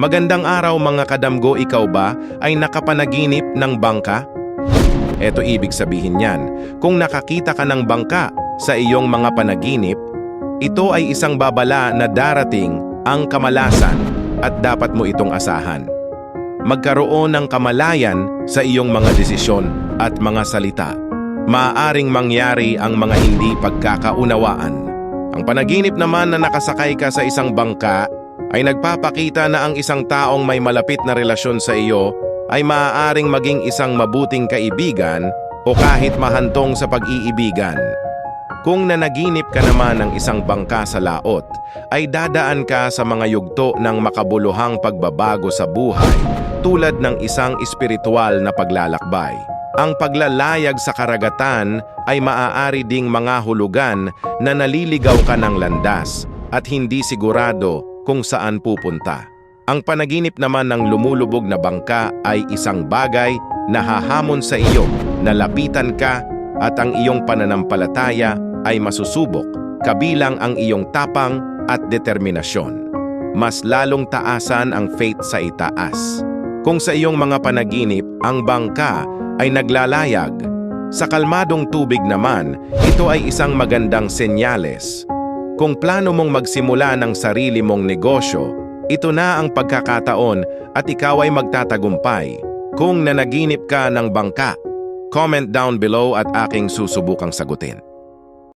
Magandang araw mga kadamgo, ikaw ba ay nakapanaginip ng bangka? Eto ibig sabihin niyan, kung nakakita ka ng bangka sa iyong mga panaginip, ito ay isang babala na darating ang kamalasan at dapat mo itong asahan. Magkaroon ng kamalayan sa iyong mga desisyon at mga salita. Maaaring mangyari ang mga hindi pagkakaunawaan. Ang panaginip naman na nakasakay ka sa isang bangka ay nagpapakita na ang isang taong may malapit na relasyon sa iyo ay maaaring maging isang mabuting kaibigan o kahit mahantong sa pag-iibigan. Kung nanaginip ka naman ng isang bangka sa laot, ay dadaan ka sa mga yugto ng makabuluhang pagbabago sa buhay tulad ng isang espiritual na paglalakbay. Ang paglalayag sa karagatan ay maaari ding mga hulugan na naliligaw ka ng landas at hindi sigurado kung saan pupunta. Ang panaginip naman ng lumulubog na bangka ay isang bagay na hahamon sa iyo na lapitan ka at ang iyong pananampalataya ay masusubok kabilang ang iyong tapang at determinasyon. Mas lalong taasan ang faith sa itaas. Kung sa iyong mga panaginip ang bangka ay naglalayag, sa kalmadong tubig naman, ito ay isang magandang senyales. Kung plano mong magsimula ng sarili mong negosyo, ito na ang pagkakataon at ikaw ay magtatagumpay. Kung nanaginip ka ng bangka, comment down below at aking susubukang sagutin.